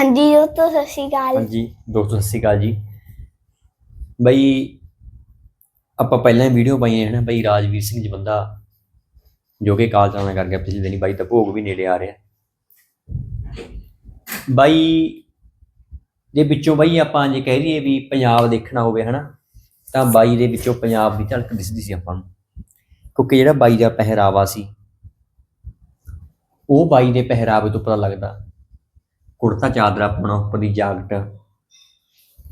ਹਾਂਜੀ ਦੋਸਤੋ ਸਤਿ ਸ਼੍ਰੀ ਅਕਾਲ। ਹਾਂਜੀ, ਦੋਸਤੋ, ਸਤਿ ਸ਼੍ਰੀ ਅਕਾਲ ਜੀ। ਬਈ, ਆਪਾਂ ਪਹਿਲਾਂ ਵੀਡੀਓ ਪਾਈ ਹੈ ਨਾ ਬਈ ਰਾਜਵੀਰ ਸਿੰਘ ਜੀ ਬੰਦਾ, ਜੋ ਕਿ ਕਾਲ ਚਾਲਨਾ ਕਰ ਗਿਆ ਪਿਛਲੇ ਦਿਨੀ ਬਾਈ ਦਾ ਭੋਗ ਵੀ ਨੇੜੇ ਆ ਰਿਹਾ। ਬਾਈ, ਦੇ ਵਿੱਚੋਂ ਬਾਈ ਆਪਾਂ ਜੇ ਕਹਿ ਲਈਏ ਵੀ ਪੰਜਾਬ ਦੇਖਣਾ ਹੋਵੇ, ਹਨਾ, ਤਾਂ ਬਾਈ ਦੇ ਵਿੱਚੋਂ ਪੰਜਾਬ ਦੀ ਝਲਕ ਦਿਸਦੀ ਸੀ ਆਪਾਂ ਨੂੰ। ਕਿਉਂਕਿ ਜਿਹੜਾ ਬਾਈ ਦਾ ਪਹਿਰਾਵਾ ਸੀ, ਉਹ ਬਾਈ ਦੇ ਪਹਿਰਾਵੇ ਤੋਂ ਪਤਾ ਲੱਗਦਾ। ਕੁੜਤਾ ਚਾਦਰਾ ਪਾਉਣਾ ਉੱਪਰ ਦੀ ਜਾਕਟ,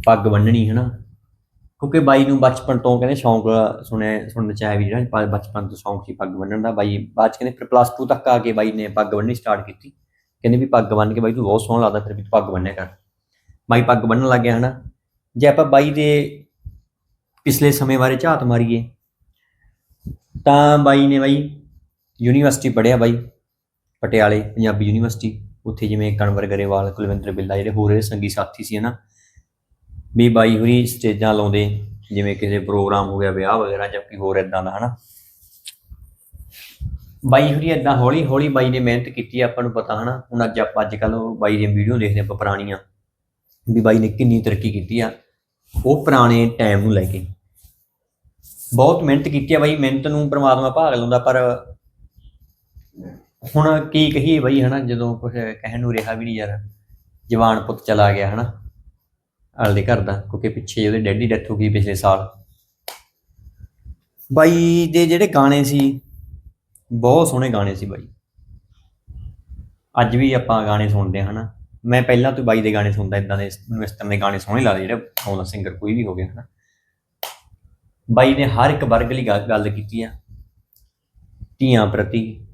ਪੱਗ ਬੰਨਣੀ ਹਨਾ? ਕਿਉਂਕਿ ਬਾਈ ਨੂੰ ਬਚਪਨ ਤੋਂ ਕਹਿੰਦੇ ਸ਼ੌਂਕ ਸੁਣਿਆ, ਸੁਣਨ ਚ ਆਇਆ ਵੀ ਜਿਹੜਾ ਬਚਪਨ ਤੋਂ ਸ਼ੌਂਕ ਸੀ ਪੱਗ ਬੰਨਣ ਦਾ। ਬਾਈ ਬਾਅਦ ਚ ਕਹਿੰਦੇ ਫਿਰ ਪਲੱਸ 2 ਤੱਕ ਆ ਕੇ ਬਾਈ ਨੇ ਪੱਗ ਬੰਨਣੀ ਸਟਾਰਟ ਕੀਤੀ। ਕਹਿੰਦੇ ਵੀ ਪੱਗ ਬੰਨ ਕੇ ਬਾਈ ਤੂੰ ਬਹੁਤ ਸੋਹਣਾ ਲੱਗਦਾ, ਫਿਰ ਵੀ ਤੂੰ ਪੱਗ ਬੰਨਿਆ ਕਰ। ਬਾਈ ਪੱਗ ਬੰਨਣ ਲੱਗ ਗਿਆ, ਹਨਾ? ਜੇ ਆਪਾਂ ਬਾਈ ਦੇ ਪਿਛਲੇ ਸਮੇਂ ਬਾਰੇ ਝਾਤ ਮਾਰੀਏ, ਤਾਂ ਬਾਈ ਨੇ ਬਾਈ ਯੂਨੀਵਰਸਿਟੀ ਪੜ੍ਹਿਆ ਬਾਈ, ਪਟਿਆਲੇ, ਪੰਜਾਬੀ ਯੂਨੀਵਰਸਿਟੀ। ਉੱਥੇ ਜਿਵੇਂ ਕਨਵਰ ਗਰੇਵਾਲ, ਕੁਲਵਿੰਦਰ ਬਿੱਲਾ ਜਿਹੜੇ ਹੋਰ ਸੰਗੀ ਸਾਥੀ ਸੀ ਹਨਾ, ਵੀ ਬਾਈ ਹੁਰੀ ਸਟੇਜਾਂ ਲਾਉਂਦੇ, ਜਿਵੇਂ ਕਿਸੇ ਪ੍ਰੋਗਰਾਮ ਹੋ ਗਿਆ, ਵਿਆਹ ਵਗੈਰਾ ਜਾਂ ਕੋਈ ਹੋਰ ਇਦਾਂ ਦਾ ਹਨਾ। ਬਾਈ ਹੁਰੀ ਇਦਾਂ ਹੌਲੀ ਹੌਲੀ ਬਾਈ ਨੇ ਮਿਹਨਤ ਕੀਤੀ ਆਪਾਂ ਨੂੰ ਪਤਾ ਹਨਾ, ਹੁਣ ਅੱਜ ਆਪਾਂ, ਅੱਜ ਕੱਲ ਬਾਈ ਦੀਆਂ ਵੀਡੀਓ ਦੇਖਦੇ ਆਪਾਂ ਪੁਰਾਣੀਆਂ, ਵੀ ਬਾਈ ਨੇ ਕਿੰਨੀ ਤਰੱਕੀ ਕੀਤੀ ਆ, ਉਹ ਪੁਰਾਣੇ ਟਾਈਮ ਨੂੰ ਲੈ ਕੇ। ਬਹੁਤ ਮਿਹਨਤ ਕੀਤੀ ਆ ਬਾਈ, ਮਿਹਨਤ ਨੂੰ ਪ੍ਰਮਾਤਮਾ ਭਾਗ ਲਾਉਂਦਾ, ਪਰ ਹੁਣ ਕੀ ਕਹੀਏ ਬਈ, ਹਨਾ, ਜਦੋਂ ਕੁਝ ਕਹਿਣ ਨੂੰ ਰਿਹਾ ਵੀ ਨਹੀਂ ਯਾਰ, ਜਵਾਨ ਪੁੱਤ ਚਲਾ ਗਿਆ, ਹਨਾ, ਆਲੇ ਘਰ ਦਾ, ਕਿਉਂਕਿ ਪਿੱਛੇ ਉਹਦੇ ਡੈਡੀ ਡੈਥ ਹੋ ਗਈ ਪਿਛਲੇ ਸਾਲ। ਬਾਈ ਦੇ ਜਿਹੜੇ ਗਾਣੇ ਸੀ, ਬਹੁਤ ਸੋਹਣੇ ਗਾਣੇ ਸੀ ਬਾਈ। ਅੱਜ ਵੀ ਆਪਾਂ ਗਾਣੇ ਸੁਣਦੇ ਹਾਂ, ਹਨਾ। ਮੈਂ ਪਹਿਲਾਂ ਤੋਂ ਬਾਈ ਦੇ ਗਾਣੇ ਸੁਣਦਾ ਇਦਾਂ ਦੇ ਮੈਨੂੰ ਇਸ ਤਰ੍ਹਾਂ ਦੇ ਗਾਣੇ ਸੋਹਣੇ ਲੱਗਦੇ, ਜਿਹੜੇ ਆਉਂਦਾ ਸਿੰਗਰ ਕੋਈ ਵੀ ਹੋ ਗਿਆ, ਹਨਾ। ਬਾਈ ਨੇ ਹਰ ਇੱਕ ਵਰਗ ਲਈ ਗੱਲ ਗੱਲ ਕੀਤੀ ਆ। ਧੀਆਂ ਪ੍ਰਤੀ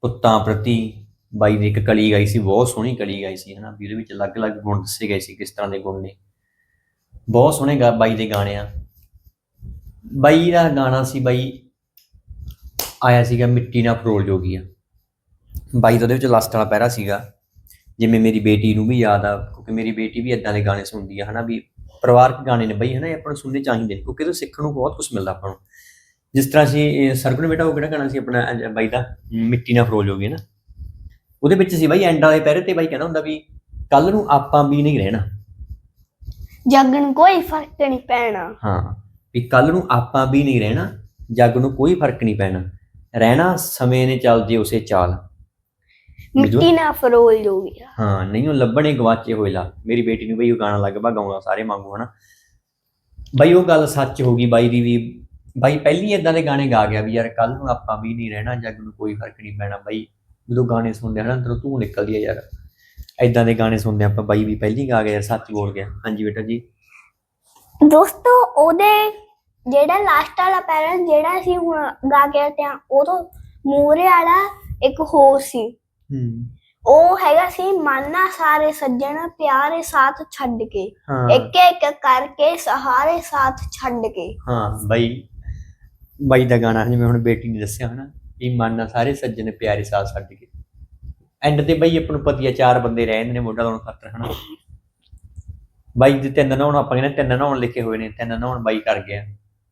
ਪੁੱਤਾਂ ਪ੍ਰਤੀ ਬਾਈ ਦੀ ਇੱਕ ਕਲੀ ਗਾਈ ਸੀ, ਬਹੁਤ ਸੋਹਣੀ ਕਲੀ ਗਾਈ ਸੀ, ਹਨਾ, ਵੀ ਉਹਦੇ ਵਿੱਚ ਅਲੱਗ-ਅਲੱਗ ਗੁਣ ਦੱਸੇ ਗਏ ਸੀ, ਕਿਸ ਤਰ੍ਹਾਂ ਦੇ ਗੁਣ ਨੇ। ਬਹੁਤ ਸੋਹਣੇ ਗਾ, ਬਾਈ ਦੇ ਗਾਣੇ ਆ। ਬਾਈ ਦਾ ਗਾਣਾ ਸੀ, ਬਾਈ ਆਇਆ ਸੀਗਾ ਮਿੱਟੀ ਨਾਲ ਫਰੋਲ ਜੋਗੀਆ ਬਾਈ ਦਾ ਉਹਦੇ ਵਿੱਚ ਲਾਸਟ ਵਾਲਾ ਪੈਰਾ ਸੀਗਾ, ਜਿਵੇਂ ਮੇਰੀ ਬੇਟੀ ਨੂੰ ਵੀ ਯਾਦ ਆ, ਕਿਉਂਕਿ ਮੇਰੀ ਬੇਟੀ ਵੀ ਇਦਾਂ ਦੇ ਗਾਣੇ ਸੁਣਦੀ ਆ, ਹਨਾ, ਵੀ ਪਰਿਵਾਰਕ ਗਾਣੇ ਨੇ ਬਈ, ਹਨਾ, ਇਹ ਆਪਾਂ ਨੂੰ ਸੁਣਨੇ ਚਾਹੀਦੇ ਨੇ, ਕਿਉਂਕਿ ਇਹ ਸਿੱਖਣ ਨੂੰ ਬਹੁਤ ਕੁਝ ਮਿਲਦਾ ਆਪਾਂ ਨੂੰ। ਜਿਸ ਤਰ੍ਹਾਂ ਸੀ ਸਰਗੁਣ ਬੇਟਾ ਉਹ ਕਿਹੜਾ ਗਾਣਾ ਸੀ ਆਪਣਾ ਬਾਈ ਦਾ? ਮਿੱਟੀ ਨਾਲ ਫਰੋਲ ਜੋਗੀ ਨਾ। ਉਹਦੇ ਵਿੱਚ ਸੀ ਬਾਈ ਐਂਡ ਵਾਲੇ ਪੈਰੇ ਤੇ ਬਾਈ ਕਹਿੰਦਾ ਹੁੰਦਾ ਵੀ ਕੱਲ ਨੂੰ ਆਪਾਂ ਵੀ ਨਹੀਂ ਰਹਿਣਾ। ਜੱਗ ਨੂੰ ਕੋਈ ਫ਼ਰਕ ਨਹੀਂ ਪੈਣਾ। ਹਾਂ ਵੀ ਕੱਲ ਨੂੰ ਆਪਾਂ ਵੀ ਨਹੀਂ ਰਹਿਣਾ ਜੱਗ ਨੂੰ ਕੋਈ ਫ਼ਰਕ ਨਹੀਂ ਪੈਣਾ। ਰਹਿਣਾ ਸਮੇਂ ਨੇ ਚੱਲ ਜੇ ਉਸੇ ਚਾਲ। ਮਿੱਟੀ ਨਾਲ ਫਰੋਲ ਜੋ ਗਿਆ। ਹਾਂ ਨਹੀਂ ਉਹ ਲੱਭਣੇ ਗਵਾਚੇ ਹੋਏ ਲਾ। ਮੇਰੀ ਬੇਟੀ ਨੂੰ ਬਈ ਉਹ ਗਾਣਾ ਲੱਗ ਪਾ ਗਾਉਂਦਾ ਸਾਰੇ ਵਾਂਗੂ ਹਨਾ। ਬਈ ਉਹ ਗੱਲ ਸੱਚ ਹੋ ਗਈ ਬਾਈ ਦੀ ਵੀ ਬਾਈ ਪਹਿਲੀ ਇਦਾਂ ਦੇ ਗਾਣੇ ਗਾ ਗਿਆ ਵੀ ਯਾਰ ਕੱਲ ਨੂੰ ਆਪਾਂ ਵੀ ਨਹੀਂ ਰਹਿਣਾ ਜੱਗ ਨੂੰ ਕੋਈ ਫ਼ਰਕ ਨਹੀਂ ਪੈਣਾ ਬਾਈ। ਜਦੋਂ ਗਾਣੇ ਸੁਣਦੇ ਹਨਾ ਅੰਦਰੋਂ ਤੂੰ ਨਿਕਲਦੀ ਆ ਯਾਰ। ਇਦਾਂ ਦੇ ਗਾਣੇ ਸੁਣਦੇ ਆਪਾਂ ਬਾਈ ਵੀ ਪਹਿਲੀ ਗਾ ਗਿਆ ਯਾਰ ਸੱਚ ਬੋਲ ਗਿਆ। ਹਾਂਜੀ ਬੇਟਾ ਜੀ। ਦੋਸਤੋ ਉਹਦੇ ਜਿਹੜਾ ਲਾਸਟ ਵਾਲਾ ਪੈਰਾ ਜਿਹੜਾ ਸੀ ਹੁਣ ਗਾ ਕੇ ਤੇ ਉਹ ਤੋਂ ਮੂਰੇ ਵਾਲਾ ਇੱਕ ਹੋਰ ਸੀ। ਹੂੰ। ਉਹ ਹੈਗਾ ਸੀ ਮਾਨਾ ਸਾਰੇ ਸੱਜਣ ਪਿਆਰੇ ਸਾਥ ਛੱਡ ਕੇ। ਹਾਂ। ਇੱਕ ਇੱਕ ਕਰਕੇ ਸਹਾਰੇ ਸਾਥ ਛੱਡ ਕੇ। ਹਾਂ ਬਾਈ। ਬਾਈ ਦਾ ਗਾਣਾ ਜਿਵੇਂ ਹੁਣ ਬੇਟੀ ਨੇ ਦੱਸਿਆ ਹਨਾ ਇਹ ਮਾਨਾ ਸਾਰੇ ਸੱਜਣ ਪਿਆਰੇ ਸਾਥ ਛੱਡ ਕੇ। ਐਂਡ ਤੇ ਬਾਈ ਆਪਾਂ ਨੂੰ ਪਤੀ ਚਾਰ ਬੰਦੇ ਰਹਿ ਜਾਂਦੇ ਨੇ ਮੋਢਾ ਲਾਉਣ ਖਾਤਰ, ਹਨਾ। ਬਾਈ ਦੇ ਤਿੰਨ ਨਹਾਉਣ, ਆਪਾਂ ਕਹਿੰਦੇ ਤਿੰਨ ਨਹਾਉਣ ਲਿਖੇ ਹੋਏ ਨੇ, ਤਿੰਨ ਨਹਾਉਣ ਬਾਈ ਕਰ ਗਿਆ।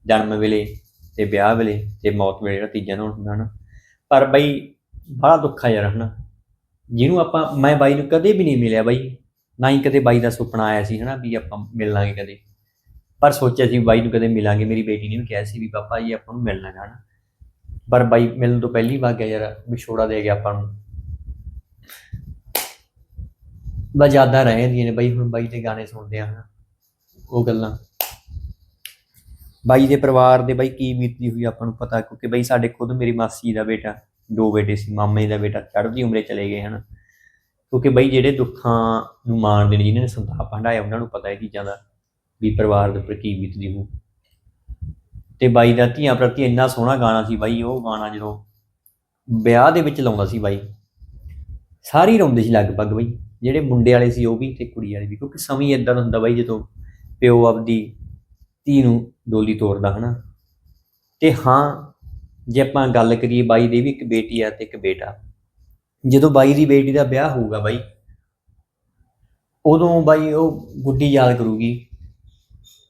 ਜਨਮ ਵੇਲੇ ਤੇ ਵਿਆਹ ਵੇਲੇ ਤੇ ਮੌਤ ਵੇਲੇ ਜਿਹੜਾ ਤੀਜਾ ਨਹਾਉਣ ਹੁੰਦਾ, ਹਨਾ। ਪਰ ਬਾਈ ਬੜਾ ਦੁੱਖ ਆ ਯਾਰ, ਹਨਾ। ਜਿਹਨੂੰ ਆਪਾਂ, ਮੈਂ ਬਾਈ ਨੂੰ ਕਦੇ ਵੀ ਨਹੀਂ ਮਿਲਿਆ ਬਾਈ। ਨਾ ਹੀ ਕਦੇ ਬਾਈ ਦਾ ਸੁਪਨਾ ਆਇਆ ਸੀ, ਹਨਾ, ਵੀ ਆਪਾਂ ਮਿਲ ਲਾਂਗੇ ਕਦੇ। ਪਰ ਸੋਚਿਆ ਸੀ ਬਾਈ ਨੂੰ ਕਦੇ ਮਿਲਾਂਗੇ, ਮੇਰੀ ਬੇਟੀ ਨੇ ਵੀ ਕਿਹਾ ਸੀ ਵੀ ਪਾਪਾ ਜੀ ਆਪਾਂ ਨੂੰ ਮਿਲਣਾ ਜਾਣਾ ਪਰ ਬਾਈ ਮਿਲਣ ਤੋਂ ਪਹਿਲੀ ਵਾਰ ਗਿਆ ਯਾਰ, ਵਿਛੋੜਾ ਦੇ ਗਿਆ ਆਪਾਂ ਨੂੰ। ਬਸ ਯਾਦਾਂ ਰਹਿ ਜਾਂਦੀਆਂ ਨੇ ਬਾਈ, ਹੁਣ ਬਾਈ ਦੇ ਗਾਣੇ ਸੁਣਦੇ ਆ ਉਹ ਗੱਲਾਂ। ਬਾਈ ਦੇ ਪਰਿਵਾਰ ਦੇ ਬਾਈ ਕੀ ਬੀਤੀ ਹੋਈ ਆਪਾਂ ਨੂੰ ਪਤਾ, ਕਿਉਂਕਿ ਬਾਈ ਸਾਡੇ ਖੁਦ ਮੇਰੀ ਮਾਸੀ ਦਾ ਬੇਟਾ, ਦੋ ਬੇਟੇ ਸੀ, ਮਾਮੇ ਦਾ ਬੇਟਾ, ਚੜ੍ਹਦੀ ਉਮਰੇ ਚਲੇ ਗਏ ਹਨ। ਕਿਉਂਕਿ ਬਾਈ ਜਿਹੜੇ ਦੁੱਖਾਂ ਨੂੰ ਮਾਣਦੇ ਨੇ, ਜਿਨ੍ਹਾਂ ਨੇ ਸੰਤਾਪ ਹੰਢਾਇਆ ਉਹਨਾਂ ਨੂੰ ਪਤਾ ਇਹ ਚੀਜ਼ਾਂ ਦਾ। ਵੀ ਪਰਿਵਾਰ ਦੇ ਉੱਪਰ ਕੀ ਬੀਤਦੀ ਹੋ ਤੇ ਬਾਈ ਦਾ ਧੀਆਂ ਪ੍ਰਤੀ ਇੰਨਾ ਸੋਹਣਾ ਗਾਣਾ ਸੀ ਬਾਈ, ਉਹ ਗਾਣਾ ਜਦੋਂ ਵਿਆਹ ਦੇ ਵਿੱਚ ਲਾਉਂਦਾ ਸੀ ਬਾਈ, ਸਾਰੇ ਰੋਂਦੇ ਸੀ ਲਗਭਗ ਬਾਈ, ਜਿਹੜੇ ਮੁੰਡੇ ਵਾਲੇ ਸੀ ਉਹ ਵੀ ਤੇ ਕੁੜੀ ਵਾਲੇ ਵੀ, ਕਿਉਂਕਿ ਸਮੇਂ ਇਦਾਂ ਦਾ ਹੁੰਦਾ ਬਾਈ ਜਦੋਂ ਪਿਓ ਆਪਦੀ ਧੀ ਨੂੰ ਡੋਲੀ ਤੋਰਦਾ ਹਨਾ। ਤੇ ਹਾਂ, ਜੇ ਆਪਾਂ ਗੱਲ ਕਰੀਏ ਬਾਈ ਦੀ ਵੀ ਇੱਕ ਬੇਟੀ ਆ ਤੇ ਇੱਕ ਬੇਟਾ। ਜਦੋਂ ਬਾਈ ਦੀ ਬੇਟੀ ਦਾ ਵਿਆਹ ਹੋਊਗਾ ਬਾਈ, ਉਦੋਂ ਬਾਈ ਉਹ ਗੁੱਡੀ ਯਾਦ ਕਰੂਗੀ।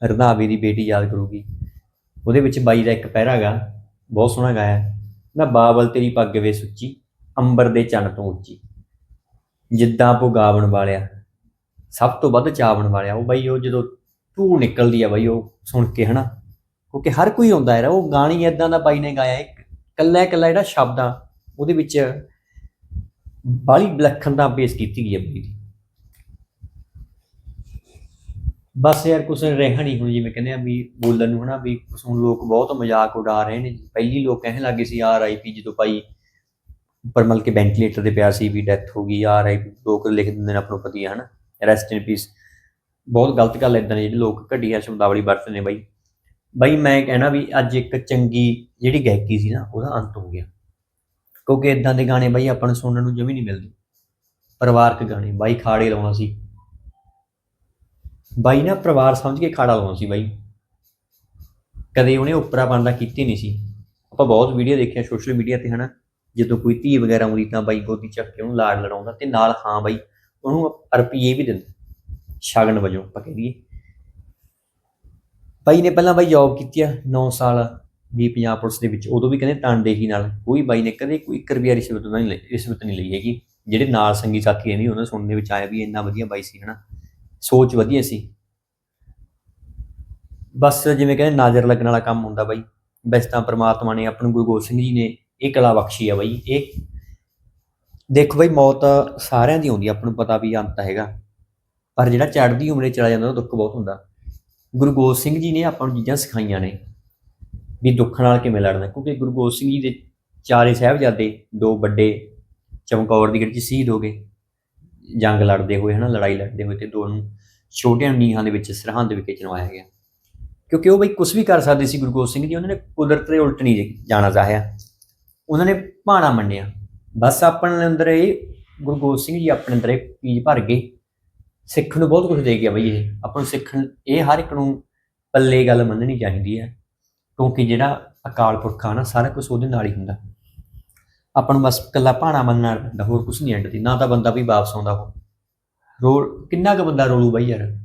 ਰੰਧਾਵੇ ਦੀ ਬੇਟੀ ਯਾਦ ਕਰੂਗੀ। ਉਹਦੇ ਵਿੱਚ ਬਾਈ ਦਾ ਇੱਕ ਪਹਿਰਾ ਹੈਗਾ ਬਹੁਤ ਸੋਹਣਾ ਗਾਇਆ। ਨਾ ਬਾਬਲ ਤੇਰੀ ਪੱਗ ਵੇ ਸੁੱਚੀ, ਅੰਬਰ ਦੇ ਚੰਨ ਤੋਂ ਉੱਚੀ। ਜਿੱਦਾਂ ਪੁਗਾਵਣ ਵਾਲਿਆ, ਸਭ ਤੋਂ ਵੱਧ ਚਾਵਣ ਵਾਲਿਆ। ਉਹ ਬਾਈ, ਉਹ ਜਦੋਂ ਧੂ ਨਿਕਲਦੀ ਆ ਬਾਈ, ਉਹ ਸੁਣ ਕੇ ਹਨਾ, ਕਿਉਂਕਿ ਹਰ ਕੋਈ ਆਉਂਦਾ ਹੈ ਉਹ ਗਾਣੀ ਇਦਾਂ ਦਾ ਬਾਈ ਨੇ ਗਾਇਆ, ਇੱਕ ਕੱਲਾ ਕੱਲਾ ਜਿਹੜਾ ਸ਼ਬਦ ਆ ਉਹਦੇ ਵਿੱਚ ਬਾਲੀ ਵਿਲੱਖਣਤਾ ਪੇਸ਼ ਕੀਤੀ ਗਈ ਹੈ ਬਾਈ ਦੀ। ਬਸ ਯਾਰ ਕੁਛ ਰਹਿਣਾ ਨਹੀਂ ਹੁਣ ਜਿਵੇਂ ਕਹਿੰਦੇ ਆ ਵੀ ਬੋਲਣ ਨੂੰ ਹਨਾ ਵੀ ਕੁਛ ਹੁਣ ਲੋਕ ਬਹੁਤ ਮਜ਼ਾਕ ਉਡਾ ਰਹੇ ਨੇ। ਪਹਿਲੀ ਲੋਕ ਕਹਿਣ ਲੱਗੇ ਸੀ ਆਰ ਆਈ ਪੀ ਜਦੋਂ ਭਾਈ ਉੱਪਰ ਮਲ ਕੇ ਵੈਂਟੀਲੇਟਰ ਤੇ ਪਿਆ ਸੀ ਵੀ ਡੈਥ ਹੋ ਗਈ ਆਰ ਆਈ ਪੀ ਲੋਕ ਲਿਖ ਦਿੰਦੇ ਨੇ ਆਪਣੋ ਪਤੀ ਹਨਾ ਰੈਸਟ ਇਨ ਪੀਸ ਬਹੁਤ ਗਲਤ ਗੱਲ ਇਦਾਂ ਨੇ ਜਿਹੜੇ ਲੋਕ ਘਟੀਆ ਸ਼ਬਦਾਵਲੀ ਵਰਤਦੇ ਨੇ ਬਾਈ। ਬਾਈ ਮੈਂ ਕਹਿਣਾ ਵੀ ਅੱਜ ਇੱਕ ਚੰਗੀ ਜਿਹੜੀ ਗਾਇਕੀ ਸੀ ਨਾ, ਉਹਦਾ ਅੰਤ ਹੋ ਗਿਆ। ਕਿਉਂਕਿ ਇਦਾਂ ਦੇ ਗਾਣੇ ਬਾਈ ਆਪਾਂ ਨੂੰ ਸੁਣਨ ਨੂੰ ਜਮੀ ਨਹੀਂ ਮਿਲਦੇ। ਪਰਿਵਾਰਕ ਗਾਣੇ, ਬਾਈ ਖਾੜੇ ਲਾਉਣਾ ਸੀ। ਬਾਈ ਨਾ ਪਰਿਵਾਰ ਸਮਝ ਕੇ ਖਾੜਾ ਲਾਉਣਾ ਸੀ ਬਾਈ। ਕਦੇ ਉਹਨੇ ਉਪਰਾ ਬਣਦਾ ਕੀਤੀ ਨਹੀਂ ਸੀ। ਆਪਾਂ ਬਹੁਤ ਵੀਡੀਓ ਦੇਖਿਆ ਸੋਸ਼ਲ ਮੀਡੀਆ ਤੇ, ਹਨਾ। ਜਦੋਂ ਕੋਈ ਧੀ ਵਗੈਰਾ ਆਉਂਦੀ ਤਾਂ ਬਾਈ ਗੋਦੀ ਚੱਕ ਕੇ ਉਹਨੂੰ ਲਾੜ ਲੜਾਉਂਦਾ ਤੇ ਨਾਲ ਹਾਂ ਬਾਈ, ਉਹਨੂੰ ਰੁਪਈਏ ਵੀ ਦਿੰਦਾ। ਸ਼ਗਨ ਵਜੋਂ ਆਪਾਂ ਕਹਿ ਦਈਏ। ਬਾਈ ਨੇ ਪਹਿਲਾਂ ਬਾਈ ਜੌਬ ਕੀਤੀ ਆ 9 ਸਾਲ ਵੀ ਪੰਜਾਬ ਪੁਲਿਸ ਦੇ ਵਿੱਚ। ਉਦੋਂ ਵੀ ਕਹਿੰਦੇ ਤਾਂਡੇਹੀ ਨਾਲ। ਕੋਈ ਬਾਈ ਨੇ ਕਦੇ ਕੋਈ 1 ਰੁਪਿਆ ਰਿਸ਼ਵਤ ਨਹੀਂ ਲਈ ਰਿਸ਼ਵਤ ਨਹੀਂ ਲਈ ਹੈਗੀ। ਜਿਹੜੇ ਨਾਲ ਸੰਗੀ ਸਾਥੀ ਨੇ ਉਹਨਾਂ ਸੁਣਨ ਦੇ ਵਿੱਚ ਆਇਆ ਵੀ ਇੰਨਾ ਵਧੀਆ ਬਾਈ ਸੀ, ਹਨਾ। ਸੋਚ ਵਧੀਆ ਸੀ। ਬਸ ਜਿਵੇਂ ਕਹਿੰਦੇ ਨਾਜ਼ਰ ਲੱਗਣ ਵਾਲਾ ਕੰਮ ਹੁੰਦਾ ਬਾਈ। ਵੈਸੇ ਤਾਂ ਪ੍ਰਮਾਤਮਾ ਨੇ ਆਪਾਂ ਨੂੰ ਗੁਰੂ ਗੋਬਿੰਦ ਸਿੰਘ ਜੀ ਨੇ ਇਹ ਕਲਾ ਬਖਸ਼ੀ ਆ ਬਾਈ। ਇਹ ਦੇਖੋ ਬਾਈ ਮੌਤ ਸਾਰਿਆਂ ਦੀ ਆਉਂਦੀ ਆ, ਆਪਾਂ ਨੂੰ ਪਤਾ ਵੀ ਅੰਤ ਹੈਗਾ। ਪਰ ਜਿਹੜਾ ਚੜ੍ਹਦੀ ਉਮਰੇ ਚਲਾ ਜਾਂਦਾ ਉਹ ਦੁੱਖ ਬਹੁਤ ਹੁੰਦਾ। ਗੁਰੂ ਗੋਬਿੰਦ ਸਿੰਘ ਜੀ ਨੇ ਆਪਾਂ ਨੂੰ ਚੀਜ਼ਾਂ ਸਿਖਾਈਆਂ ਨੇ ਵੀ ਦੁੱਖ ਨਾਲ ਕਿਵੇਂ ਲੜਨਾ। ਕਿਉਂਕਿ ਗੁਰੂ ਗੋਬਿੰਦ ਸਿੰਘ ਜੀ ਦੇ ਚਾਰੇ ਸਾਹਿਬਜ਼ਾਦੇ ਦੋ ਵੱਡੇ ਚਮਕੌਰ ਦੀ ਗਿਰਚ ਸ਼ਹੀਦ ਹੋ ਗਏ। ਜੰਗ ਲੜਦੇ ਹੋਏ, ਹਨਾ, ਲੜਾਈ ਲੜਦੇ ਹੋਏ ਤੇ ਦੋ ਨੂੰ ਛੋਟਿਆਂ ਨੀਹਾਂ ਦੇ ਵਿੱਚ ਸਰਹੰਦ ਵਿਖੇ ਚਣਵਾਇਆ ਗਿਆ। ਕਿਉਂਕਿ ਉਹ ਬਈ ਕੁਝ ਵੀ ਕਰ ਸਕਦੇ ਸੀ ਗੁਰੂ ਗੋਬਿੰਦ ਸਿੰਘ ਜੀ, ਉਹਨਾਂ ਨੇ ਕੁਦਰਤ ਦੇ ਉਲਟ ਨਹੀਂ ਜਾਣਾ ਚਾਹਿਆ। ਉਹਨਾਂ ਨੇ ਭਾਣਾ ਮੰਨਿਆ। ਬਸ ਆਪਣੇ ਅੰਦਰ ਇਹ ਗੁਰੂ ਗੋਬਿੰਦ ਸਿੰਘ ਜੀ ਆਪਣੇ ਅੰਦਰ ਇਹ ਚੀਜ਼ ਭਰ ਗਏ। ਸਿੱਖ ਨੂੰ ਬਹੁਤ ਕੁਝ ਦੇ ਗਿਆ ਬਈ ਇਹ। ਆਪਾਂ ਨੂੰ ਸਿੱਖਣ ਇਹ ਹਰ ਇੱਕ ਨੂੰ ਪੱਲੇ ਗੱਲ ਮੰਨਣੀ ਚਾਹੀਦੀ ਹੈ। ਕਿਉਂਕਿ ਜਿਹੜਾ ਅਕਾਲ ਪੁਰਖ ਆ ਨਾ ਸਾਰਾ ਕੁਝ ਉਹਦੇ ਨਾਲ ਹੀ ਹੁੰਦਾ। ਆਪਾਂ ਨੂੰ ਬਸ ਇਕੱਲਾ ਭਾਣਾ ਮੰਨਣਾ ਪੈਂਦਾ, ਹੋਰ ਕੁਝ ਨਹੀਂ ਐਂਡ ਦੀ ਨਾ ਤਾਂ ਬੰਦਾ ਵੀ ਵਾਪਸ ਆਉਂਦਾ ਉਹ ਰੋਲ, ਕਿੰਨਾ ਕੁ ਬੰਦਾ ਰੋਲੂ ਬਾਈ ਯਾਰ?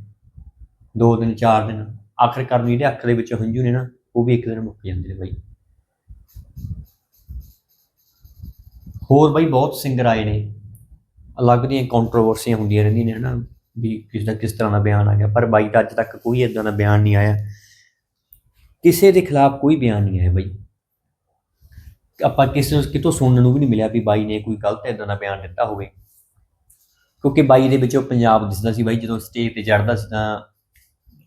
ਦੋ ਦਿਨ, ਚਾਰ ਦਿਨ ਆਖਰਕਾਰ ਨੂੰ ਜਿਹੜੇ ਅੱਖ ਦੇ ਵਿੱਚ ਹੰਝੂ ਨੇ ਨਾ, ਉਹ ਵੀ ਇੱਕ ਦਿਨ ਮੁੱਕ ਜਾਂਦੇ ਨੇ ਬਾਈ। ਹੋਰ ਬਾਈ ਬਹੁਤ ਸਿੰਗਰ ਆਏ ਨੇ। ਅਲੱਗ ਦੀਆਂ ਕੰਟਰੋਵਰਸੀਆਂ ਹੁੰਦੀਆਂ ਰਹਿੰਦੀਆਂ ਨੇ ਹਨਾ, ਵੀ ਕਿਸ ਦਾ ਕਿਸ ਤਰ੍ਹਾਂ ਦਾ ਬਿਆਨ ਆ ਗਿਆ, ਪਰ ਬਾਈ ਦਾ ਅੱਜ ਤੱਕ ਕੋਈ ਇਦਾਂ ਦਾ ਬਿਆਨ ਨਹੀਂ ਆਇਆ। ਕਿਸੇ ਦੇ ਖਿਲਾਫ ਕੋਈ ਬਿਆਨ ਨਹੀਂ ਆਇਆ ਬਾਈ। ਆਪਾਂ ਕਿਸੇ ਕਿਤੋਂ ਸੁਣਨ ਨੂੰ ਵੀ ਨਹੀਂ ਮਿਲਿਆ ਵੀ ਬਾਈ ਨੇ ਕੋਈ ਗਲਤ ਇਦਾਂ ਦਾ ਬਿਆਨ ਦਿੱਤਾ ਹੋਵੇ। ਕਿਉਂਕਿ ਬਾਈ ਦੇ ਵਿੱਚੋਂ ਪੰਜਾਬ ਦਿਸਦਾ ਸੀ ਬਾਈ, ਜਦੋਂ ਸਟੇਜ ਤੇ ਚੜਦਾ ਸੀ ਤਾਂ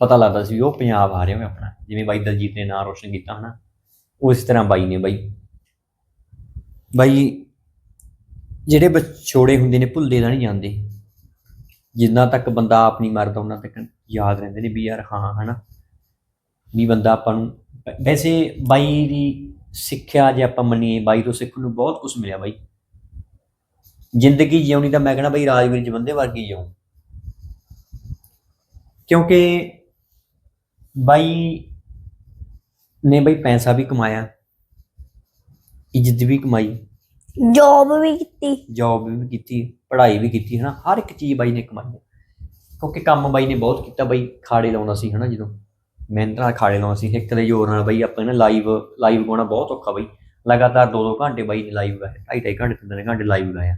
ਪਤਾ ਲੱਗਦਾ ਸੀ ਉਹ ਪੰਜਾਬ ਆ ਰਿਹਾ ਹੋਵੇ ਆਪਣਾ। ਜਿਵੇਂ ਬਾਈ ਦਲਜੀਤ ਨੇ ਨਾਂ ਰੋਸ਼ਨ ਕੀਤਾ ਹਨਾ। ਉਸ ਤਰ੍ਹਾਂ ਬਾਈ ਨੇ ਬਾਈ। ਬਾਈ ਜਿਹੜੇ ਵਿਛੋੜੇ ਹੁੰਦੇ ਨੇ ਭੁੱਲਦੇ ਤਾਂ ਨਹੀਂ ਜਾਂਦੇ। ਜਿੰਨਾ ਤੱਕ ਬੰਦਾ ਆਪ ਨਹੀਂ ਮਰਦਾ, ਉਹਨਾਂ ਤੱਕ ਯਾਦ ਰਹਿੰਦੇ ਨੇ ਵੀ ਯਾਰ ਹਾਂ, ਹਨਾ। ਵੀ ਬੰਦਾ ਆਪਾਂ ਨੂੰ ਵੈਸੇ ਬਾਈ ਦੀ ਸਿੱਖਿਆ ਜੇ ਆਪਾਂ ਮੰਨੀਏ ਬਾਈ ਤੋਂ ਸਿੱਖਣ ਨੂੰ ਬਹੁਤ ਕੁਝ ਮਿਲਿਆ ਬਾਈ। ਜ਼ਿੰਦਗੀ ਜਿਉਣੀ ਤਾਂ ਮੈਂ ਕਹਿੰਦਾ ਬਾਈ ਰਾਜਵੀਰ ਜਵੰਦੇ ਵਰਗੀ ਜਿਉਂ ਕਿਉਂਕਿ ਬਾਈ ਨੇ ਬਾਈ ਪੈਸਾ ਵੀ ਕਮਾਇਆ ਇੱਜ਼ਤ ਵੀ ਕਮਾਈ ਜੌਬ ਵੀ ਕੀਤੀ। ਜੌਬ ਵੀ ਕੀਤੀ ਪੜ੍ਹਾਈ ਵੀ ਕੀਤੀ ਹਨਾ। ਹਰ ਇੱਕ ਚੀਜ਼ ਬਾਈ ਨੇ ਕਮਾਈ। ਕਿਉਂਕਿ ਕੰਮ ਬਾਈ ਨੇ ਬਹੁਤ ਕੀਤਾ ਬਾਈ ਖਾੜੇ ਲਾਉਂਦਾ ਸੀ ਹਨਾ ਜਦੋਂ। ਮਿਹਨਤ ਨਾਲ ਖਾੜੇ ਲਾਉਂਦਾ ਸੀ ਇੱਕ ਦੇ ਜ਼ੋਰ ਨਾਲ ਬਾਈ ਆਪਾਂ ਨਾ ਲਾਈਵ ਲਾਈਵ ਗਾਉਣਾ ਬਹੁਤ ਔਖਾ ਬਾਈ। ਲਗਾਤਾਰ 2-2 ਘੰਟੇ ਬਾਈ ਲਾਈਵ ਗਾਇਆ ਢਾਈ ਢਾਈ ਘੰਟੇ ਤਿੰਨ ਘੰਟੇ ਲਾਈਵ ਗਾਇਆ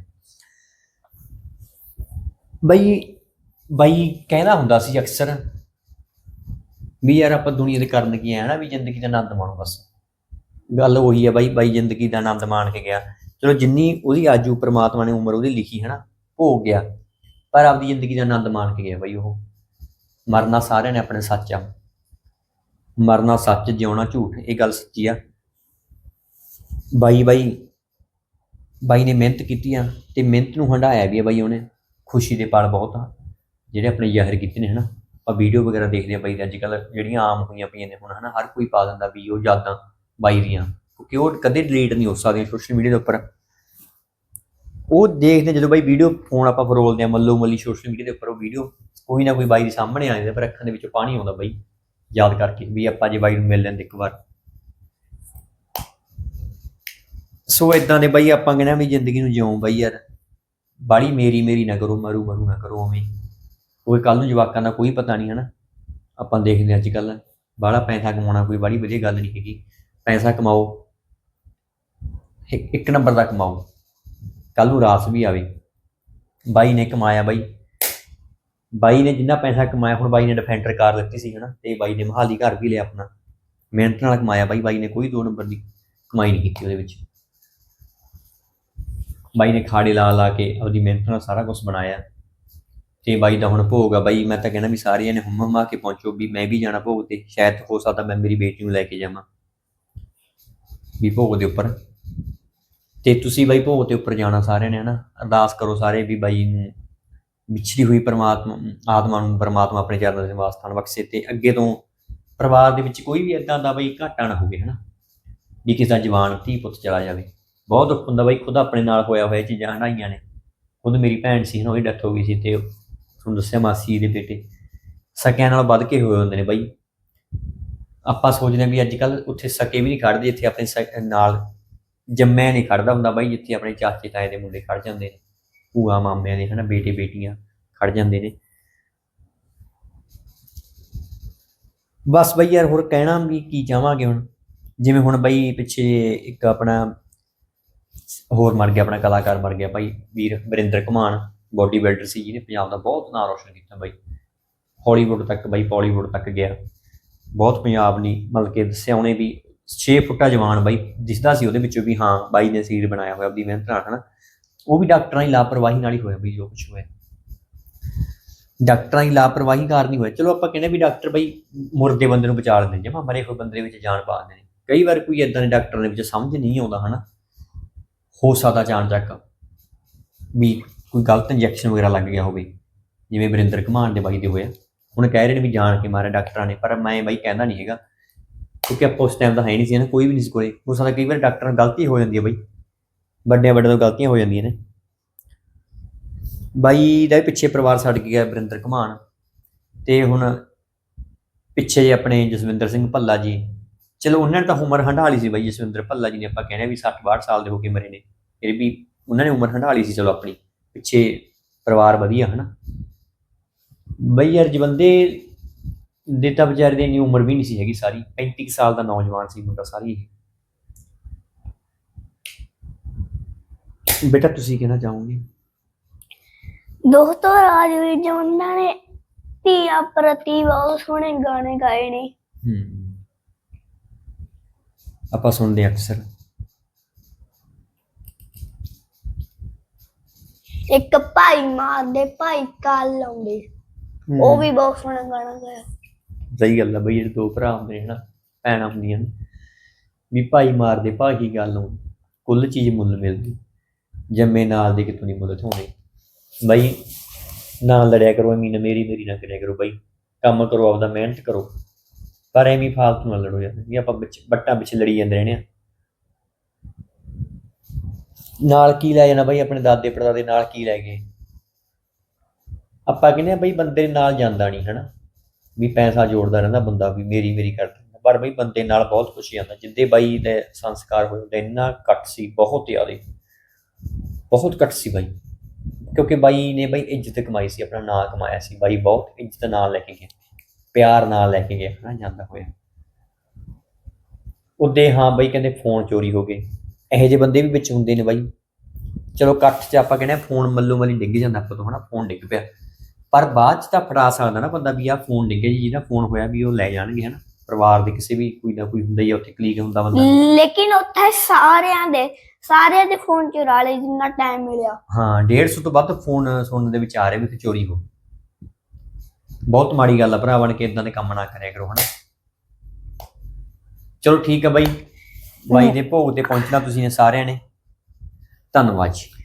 ਬਾਈ ਬਾਈ ਕਹਿੰਦਾ ਹੁੰਦਾ ਸੀ ਅਕਸਰ ਵੀ ਯਾਰ ਆਪਾਂ ਦੁਨੀਆ ਦੇ ਕਰਨ ਕੀ ਆਇਆ ਨਾ ਵੀ ਜ਼ਿੰਦਗੀ ਦਾ ਆਨੰਦ ਮਾਣੋ ਬਸ। ਗੱਲ ਉਹੀ ਹੈ ਬਾਈ ਬਾਈ ਜ਼ਿੰਦਗੀ ਦਾ ਆਨੰਦ ਮਾਣ ਕੇ ਗਿਆ। ਚਲੋ ਜਿੰਨੀ ਉਹਦੀ ਆਜੂ ਪ੍ਰਮਾਤਮਾ ਨੇ ਉਮਰ ਉਹਦੀ ਲਿਖੀ ਹੈ ਨਾ ਭੋਗ ਗਿਆ। ਪਰ ਆਪਦੀ ਜ਼ਿੰਦਗੀ ਦਾ ਆਨੰਦ ਮਾਣ ਕੇ ਗਿਆ ਬਾਈ ਉਹ। ਮਰਨਾ ਸਾਰਿਆਂ ਨੇ ਆਪਣੇ ਸੱਚ ਆ। ਮਰਨਾ ਸੱਚ, ਜਿਉਣਾ ਝੂਠ, ਇਹ ਗੱਲ ਸੱਚੀ ਆ। ਬਾਈ ਬਾਈ ਬਾਈ ਨੇ ਮਿਹਨਤ ਕੀਤੀ ਆ ਤੇ ਮਿਹਨਤ ਨੂੰ ਹੰਡਾਇਆ ਵੀ ਆ ਬਾਈ ਉਹਨੇ। ਖੁਸ਼ੀ ਦੇ ਪਲ ਬਹੁਤ ਆ। ਜਿਹੜੇ ਆਪਣੇ ਜ਼ਾਹਿਰ ਕੀਤੇ ਨੇ ਹਨਾ। ਆਪਾਂ ਵੀਡੀਓ ਵਗੈਰਾ ਦੇਖਦੇ ਆ ਬਾਈ ਅੱਜ ਕੱਲ ਜਿਹੜੀਆਂ ਆਮ ਹੋਈਆਂ ਪਈਆਂ ਨੇ ਹੁਣ ਹਨਾ, ਹਰ ਕੋਈ ਪਾ ਦਿੰਦਾ ਵੀ ਉਹ ਯਾਦਾਂ ਬਾਈ ਦੀਆਂ। ਕਿਉਂਕਿ ਉਹ ਕਦੇ ਡਿਲੀਟ ਨਹੀਂ ਹੋ ਸਕਦੀਆਂ ਸੋਸ਼ਲ ਮੀਡੀਆ ਦੇ ਉੱਪਰ। ਉਹ ਦੇਖਦੇ ਜਦੋਂ ਬਾਈ ਵੀਡੀਓ ਫੋਨ ਆਪਾਂ ਫਰੋਲਦੇ ਆ, ਮੱਲੋ ਮੱਲੀ ਸੋਸ਼ਲ ਮੀਡੀਆ ਦੇ ਉੱਪਰ ਉਹ ਵੀਡੀਓ ਕੋਈ ਨਾ ਕੋਈ ਬਾਈ ਦੇ ਸਾਹਮਣੇ ਆ ਜਾਂਦਾ ਪਰ ਅੱਖਾਂ ਦੇ ਵਿੱਚ ਪਾਣੀ ਆਉਂਦਾ ਬਾਈ। ਯਾਦ ਕਰਕੇ ਵੀ ਆਪਾਂ ਜੇ ਬਾਈ ਨੂੰ ਮਿਲ ਲੈਂਦੇ ਇੱਕ ਵਾਰ। ਸੋ ਇਦਾਂ ਦੇ ਬਾਈ ਆਪਾਂ ਕਹਿੰਦੇ ਵੀ ਜ਼ਿੰਦਗੀ ਨੂੰ ਜਿਉਂ ਬਾਈ ਯਾਰ। ਬਾੜੀ ਮੇਰੀ ਮੇਰੀ ਨਾ ਕਰੋ, ਮਰੂ ਮਰੂ ਨਾ ਕਰੋ ਉਵੇਂ। ਕੋਈ ਕੱਲ ਨੂੰ ਜਵਾਕਾਂ ਦਾ ਕੋਈ ਪਤਾ ਨਹੀਂ ਹਨਾ। ਆਪਾਂ ਦੇਖਦੇ ਅੱਜ ਕੱਲ ਬਾਹਲਾ ਪੈਸਾ ਕਮਾਉਣਾ ਕੋਈ ਬੜੀ ਵਧੀਆ ਗੱਲ ਨਹੀਂ ਹੈਗੀ। ਪੈਸਾ ਕਮਾਓ। ਇੱਕ ਨੰਬਰ ਦਾ ਕਮਾਓ। ਕੱਲ ਨੂੰ ਰਾਸ ਵੀ ਆਵੇ। ਬਾਈ ਨੇ ਕਮਾਇਆ ਬਾਈ। ਬਾਈ ਨੇ ਜਿੰਨਾ ਪੈਸਾ ਕਮਾਇਆ, ਹੁਣ ਬਾਈ ਨੇ ਡਿਫੈਂਡਰ ਕਾਰ ਲਿੱਤੀ ਸੀ, ਹਨਾ? ਤੇ ਬਾਈ ਨੇ ਮਹਾਲੀ ਘਰ ਵੀ ਲਿਆ ਆਪਣਾ। ਮਿਹਨਤ ਨਾਲ ਕਮਾਇਆ ਬਾਈ ਬਾਈ ਨੇ ਕੋਈ ਦੋ ਨੰਬਰ ਦੀ ਕਮਾਈ ਨਹੀਂ ਕੀਤੀ ਉਹਦੇ ਵਿੱਚ। ਬਾਈ ਨੇ ਖਾੜੇ ਲਾ ਲਾ ਕੇ ਆਪਦੀ ਮਿਹਨਤ ਨਾਲ ਸਾਰਾ ਕੁਝ ਬਣਾਇਆ। ਤੇ ਬਾਈ ਦਾ ਹੁਣ ਭੋਗ ਆ, ਬਾਈ ਮੈਂ ਤਾਂ ਕਹਿੰਦਾ ਵੀ ਸਾਰਿਆਂ ਨੇ ਹੁਮ ਹੁਮਾ ਕੇ ਪਹੁੰਚੋ ਵੀ ਮੈਂ ਵੀ ਜਾਣਾ ਭੋਗ ਤੇ, ਸ਼ਾਇਦ ਹੋ ਸਕਦਾ ਮੈਂ ਮੇਰੀ ਬੇਟੀ ਨੂੰ ਲੈ ਕੇ ਜਾਵਾਂ। ਵੀ ਭੋਗ ਦੇ ਉੱਪਰ। ਤੇ ਤੁਸੀਂ ਬਾਈ ਭੋਗ ਤੇ ਉੱਪਰ ਜਾਣਾ ਸਾਰਿਆਂ ਨੇ, ਹਨਾ? ਅਰਦਾਸ ਕਰੋ ਸਾਰੇ ਵੀ ਬਾਈ ਨੂੰ ਵਿਛੜੀ ਹੋਈ ਪਰਮਾਤਮਾ, ਆਤਮਾ ਨੂੰ ਪਰਮਾਤਮਾ ਆਪਣੇ ਚਰਨਾਂ ਦੇ ਨਿਵਾਸ ਸਥਾਨ ਬਖਸ਼ੇ ਤੇ ਅੱਗੇ ਤੋਂ ਪਰਿਵਾਰ ਦੇ ਵਿੱਚ ਕੋਈ ਵੀ ਇਦਾਂ ਦਾ ਬਈ ਘਾਟਾ ਨਾ ਹੋਵੇ, ਹਨਾ? ਵੀ ਕਿਸੇ ਦਾ ਜਵਾਨ ਧੀ ਪੁੱਤ ਚਲਾ ਜਾਵੇ। ਬਹੁਤ ਦੁੱਖ ਹੁੰਦਾ ਬਈ ਖੁਦ ਆਪਣੇ ਨਾਲ ਹੋਇਆ ਹੋਇਆ ਚੀਜ਼ਾਂ ਹੰਡਾਈਆਂ ਨੇ। ਖੁਦ ਮੇਰੀ ਭੈਣ ਸੀ ਨਾ, ਉਹਦੀ ਡੈਥ ਹੋ ਗਈ ਸੀ ਤੇ ਤੁਹਾਨੂੰ ਦੱਸਿਆ ਮਾਸੀ ਦੇ ਬੇਟੇ। ਸਕਿਆਂ ਨਾਲ ਵੱਧ ਕੇ ਹੋਏ ਹੁੰਦੇ ਨੇ ਬਈ। ਆਪਾਂ ਸੋਚਦੇ ਹਾਂ ਵੀ ਅੱਜ ਕੱਲ ਉੱਥੇ ਸਕੇ ਵੀ ਨਹੀਂ ਖੜਦੇ ਇੱਥੇ ਆਪਣੇ ਸ- ਨਾਲ ਜੰਮਿਆ ਨਹੀਂ ਖੜਦਾ ਹੁੰਦਾ ਬਾਈ, ਜਿੱਥੇ ਆਪਣੇ ਚਾਚੇ ਤਾਏ ਦੇ ਮੁੰਡੇ ਖੜ ਜਾਂਦੇ ਨੇ। ਭੂਆ ਮਾਮਿਆਂ ਦੇ ਹਨਾ, ਬੇਟੇ ਬੇਟੀਆਂ ਖੜ ਜਾਂਦੇ ਨੇ। ਬਸ ਬਈ ਯਾਰ ਹੋਰ ਕਹਿਣਾ ਵੀ ਕੀ ਚਾਹਾਂਗੇ ਹੁਣ? ਜਿਵੇਂ ਹੁਣ ਬਈ ਪਿੱਛੇ ਇੱਕ ਆਪਣਾ ਹੋਰ ਮਰ ਗਿਆ, ਆਪਣਾ ਕਲਾਕਾਰ ਮਰ ਗਿਆ ਭਾਈ ਵੀਰ ਵਰਿੰਦਰ ਘਮਾਨ, ਬੋਡੀ ਬਿਲਡਰ ਸੀ ਜਿਹਨੇ ਪੰਜਾਬ ਦਾ ਬਹੁਤ ਨਾਮ ਰੋਸ਼ਨ ਕੀਤਾ ਬਾਈ। ਹਾਲੀਵੁੱਡ ਤੱਕ ਬਾਈ ਬਾਲੀਵੁੱਡ ਤੱਕ ਗਿਆ। ਬਹੁਤ ਪੰਜਾਬ ਨੇ, ਮਤਲਬ ਕਿ ਦੱਸਿਆ ਉਹਨੇ ਵੀ 6 ਫੁੱਟਾ ਜਵਾਨ ਬਾਈ, ਦਿਸਦਾ ਸੀ ਉਹਦੇ ਵਿੱਚੋਂ ਵੀ ਹਾਂ, ਬਾਈ ਨੇ ਸਰੀਰ ਬਣਾਇਆ ਹੋਇਆ, ਆਪਦੀ ਮਿਹਨਤ ਨਾਲ, ਹਨਾ। ਉਹ ਵੀ ਡਾਕਟਰਾਂ ਦੀ ਲਾਪਰਵਾਹੀ ਨਾਲ ਹੀ ਹੋਇਆ ਬਈ ਜੋ ਕੁਝ ਹੋਇਆ। ਡਾਕਟਰਾਂ ਦੀ ਲਾਪਰਵਾਹੀ ਕਾਰਨ ਹੀ ਹੋਇਆ। ਚਲੋ ਆਪਾਂ ਕਹਿੰਦੇ ਵੀ ਡਾਕਟਰ ਬਈ ਮੁਰਦੇ ਬੰਦੇ ਨੂੰ ਬਚਾ ਲੈਂਦੇ ਜਮਾ ਮਰੇ ਹੋਏ ਬੰਦੇ ਵਿੱਚ ਜਾਨ ਪਾ ਦਿੰਦੇ ਨੇ। ਕਈ ਵਾਰ ਕੋਈ ਇਦਾਂ ਦੇ ਡਾਕਟਰਾਂ ਦੇ ਵਿੱਚ ਸਮਝ ਨਹੀਂ ਆਉਂਦਾ, ਹਨਾ? ਹੋ ਸਕਦਾ ਜਾਣ ਤੱਕ ਵੀ ਕੋਈ ਗਲਤ ਇੰਜੈਕਸ਼ਨ ਵਗੈਰਾ ਲੱਗ ਗਿਆ ਹੋਵੇ। ਜਿਵੇਂ ਵਰਿੰਦਰ ਘਮਾਨ ਦੇ ਬਾਈ ਦੇ ਹੋਇਆ। ਹੁਣ ਕਹਿ ਰਹੇ ਨੇ ਵੀ ਜਾਣ ਕੇ ਮਾਰਿਆ ਡਾਕਟਰਾਂ ਨੇ, ਪਰ ਮੈਂ ਬਾਈ ਕਹਿੰਦਾ ਨਹੀਂ ਹੈਗਾ। ਕਿਉਂਕਿ ਆਪਾਂ ਉਸ ਟਾਈਮ ਤਾਂ ਹੈ ਨਹੀਂ ਸੀ ਨਾ, ਕੋਈ ਵੀ ਨਹੀਂ ਸੀ ਕੋਲੇ। ਹੋ ਸਕਦਾ ਕਈ ਵਾਰ ਡਾਕਟਰਾਂ ਨਾਲ ਗਲਤੀ ਹੋ ਜਾਂਦੀ ਹੈ ਬਾਈ। ਵੱਡਿਆਂ ਵੱਡਿਆਂ ਤੋਂ ਗਲਤੀਆਂ ਹੋ ਜਾਂਦੀਆਂ ਨੇ। ਬਾਈ ਦਾ ਵੀ ਪਿੱਛੇ ਪਰਿਵਾਰ ਛੱਡ ਕੇ ਗਿਆ ਵਰਿੰਦਰ ਘਮਾਨ ਤੇ ਹੁਣ ਪਿੱਛੇ ਜੇ ਆਪਣੇ ਜਸਵਿੰਦਰ ਸਿੰਘ ਭੱਲਾ ਜੀ। ਚਲੋ ਉਹਨਾਂ ਨੇ ਤਾਂ ਉਮਰ ਹੰਢਾਲੀ ਸੀ ਬਾਈ, ਜਸਵਿੰਦਰ ਭੱਲਾ ਜੀ ਨੇ ਆਪਾਂ ਕਹਿੰਦੇ ਵੀ 60 62 ਸਾਲ ਦੇ ਹੋ ਕੇ ਮਰੇ ਨੇ। ਫਿਰ ਵੀ ਉਹਨਾਂ ਨੇ ਉਮਰ ਹੰਢਾਲੀ ਸੀ ਚਲੋ ਆਪਣੀ। ਪਿੱਛੇ ਪਰਿਵਾਰ ਵਧੀਆ, ਹਨਾ। ਬਈ ਯਾਰ ਜਵੰਦੇ ਦੇ ਤਾਂ ਵਿਚਾਰੇ ਦੀ ਇੰਨੀ ਉਮਰ ਵੀ ਨਹੀਂ ਸੀ ਹੈਗੀ ਸਾਰੀ। 35 ਕੁ ਸਾਲ ਦਾ ਨੌਜਵਾਨ ਸੀ ਮੁੰਡਾ ਸਾਰੀ ਇਹ। ਬੇਟਾ ਤੁਸੀਂ ਕਹਿਣਾ ਚਾਹੋਗੇ ਦੋਸਤੋ ਰਾਜਵੀਰ ਜਵੰਦਾ ਨੇ ਧੀਆ ਪ੍ਰਤੀ ਬਹੁਤ ਸੋਹਣੇ ਗਾਣੇ ਗਾਏ ਨੇ। ਹੂੰ ਆਪਾਂ ਸੁਣਦੇ ਹਾਂ ਅਕਸਰ। ਇੱਕ ਭਾਈ ਮਾਰਦੇ ਭਾਈ ਕਾਲ ਲਾਉਂਦੇ। ਉਹ ਵੀ ਬਹੁਤ ਸੋਹਣਾ ਗਾਣਾ ਗਾਇਆ। ਸਹੀ ਗੱਲ ਆ ਬਈ ਜਿਹੜੇ ਦੋ ਭਰਾ ਹੁੰਦੇ ਹਨਾ ਭੈਣਾਂ ਹੁੰਦੀਆਂ ਨੇ ਵੀ ਭਾਈ ਮਾਰਦੇ ਭਾਗੀ ਗੱਲ ਨੂੰ ਕੁੱਲ ਚੀਜ਼ ਮੁੱਲ ਮਿਲਦੀ। ਜੰਮੇ ਨਾਲ ਦੇ ਕਿਤੋਂ ਨਹੀਂ ਮੁੱਲ ਥੋਣੇ ਬਈ, ਨਾ ਲੜਿਆ ਕਰੋ, ਐਵੇਂ ਮੇਰੀ ਮੇਰੀ ਨਾ ਕਰਿਆ ਕਰੋ ਬਈ। ਕੰਮ ਕਰੋ, ਆਪਦਾ ਮਿਹਨਤ ਕਰੋ। ਪਰ ਐਵੇਂ ਫਾਲਤੂ ਨਾ ਲੜੋ ਯਾਰ, ਵੀ ਆਪਾਂ ਵਿੱਚ ਪਿੱਛੇ ਲੜੀ ਜਾਂਦੇ ਰਹਿੰਦੇ ਆ। ਨਾਲ ਕੀ ਲੈ ਜਾਣਾ ਬਈ, ਆਪਣੇ ਦਾਦੇ ਪੜਦਾਦੇ ਨਾਲ ਕੀ ਲੈ ਗਏ? ਆਪਾਂ ਕਹਿੰਦੇ ਆ ਬਈ ਬੰਦੇ ਨਾਲ ਜਾਂਦਾ ਨਹੀਂ, ਹਨਾ? ਵੀ ਪੈਸਾ ਜੋੜਦਾ ਰਹਿੰਦਾ ਬੰਦਾ, ਵੀ ਮੇਰੀ ਮੇਰੀ ਕਰਦਾ ਪਰ ਬਈ ਬੰਦੇ ਨਾਲ ਬਹੁਤ ਕੁਛ ਆਉਂਦਾ, ਜਿੱਦੇ ਬਾਈ ਦੇ ਸੰਸਕਾਰ ਹੋਏ ਇੰਨਾ ਘੱਟ ਸੀ, ਬਹੁਤ ਜ਼ਿਆਦਾ। ਬਹੁਤ ਘੱਟ ਸੀ ਬਾਈ, ਕਿਉਂਕਿ ਬਾਈ ਨੇ ਬਾਈ ਇੱਜ਼ਤ ਕਮਾਈ ਸੀ, ਆਪਣਾ ਨਾਂ ਕਮਾਇਆ ਸੀ ਬਾਈ, ਬਹੁਤ ਇੱਜ਼ਤ ਨਾਲ ਲੈ ਕੇ ਗਿਆ, ਪਿਆਰ ਨਾਲ ਲੈ ਕੇ ਗਿਆ, ਹਨਾ, ਜਾਂਦਾ ਹੋਇਆ। ਉਹਦੇ ਹਾਂ ਬਾਈ ਕਹਿੰਦੇ ਫੋਨ ਚੋਰੀ ਹੋ ਗਏ, ਇਹੋ ਜਿਹੇ ਬੰਦੇ ਵੀ ਵਿੱਚ ਹੁੰਦੇ ਨੇ ਬਾਈ। ਚਲੋ ਇਕੱਠ 'ਚ ਆਪਾਂ ਕਹਿੰਦੇ ਫੋਨ ਮੱਲੋ ਮੱਲੀ ਡਿੱਗ ਜਾਂਦਾ ਆਪਾਂ ਤੋਂ, ਹਨਾ, ਫੋਨ ਡਿੱਗ ਪਿਆ। ਪਰ ਬਾਅਦ 'ਚ ਤਾਂ ਫੜਾ ਸਕਦਾ ਨਾ ਬੰਦਾ ਵੀ ਆਹ ਫੋਨ ਡਿੱਗੇ ਜੀ, ਜਿਹਦਾ ਫੋਨ ਹੋਇਆ ਵੀ ਉਹ ਲੈ ਜਾਣਗੇ, ਹਨਾ। ਪਰਿਵਾਰ ਦੇ ਕਿਸੇ ਵੀ ਕੋਈ ਨਾ ਕੋਈ ਹੁੰਦਾ ਹੀ ਆ ਉੱਥੇ ਕਲੀਕ ਹੁੰਦਾ ਬੰਦਾ। ਲੇਕਿਨ ਉੱਥੇ ਸਾਰਿਆਂ ਦੇ ਸਾਰਿਆਂ ਦੇ ਫੋਨ ਚੁਰਾ ਲਏ ਜਿੰਨਾ ਟਾਈਮ ਮਿਲਿਆ। ਹਾਂ 150 ਤੋਂ ਵੱਧ ਫੋਨ ਸੁਣਨ ਦੇ ਵਿੱਚ ਆ ਰਹੇ ਵੀ ਤੇ ਚੋਰੀ ਹੋ ਬਹੁਤ ਮਾੜੀ ਗੱਲ ਆ ਭਰਾ ਬਣ ਕੇ ਇਦਾਂ ਦੇ ਕੰਮ ਨਾ ਕਰਿਆ ਕਰੋ ਹਨਾ? ਚਲੋ ਠੀਕ ਆ ਬਾਈ। ਬਾਈ ਦੇ ਭੋਗ ਤੇ ਪਹੁੰਚਣਾ ਤੁਸੀਂ ਨੇ ਸਾਰਿਆਂ ਨੇ। ਧੰਨਵਾਦ ਜੀ।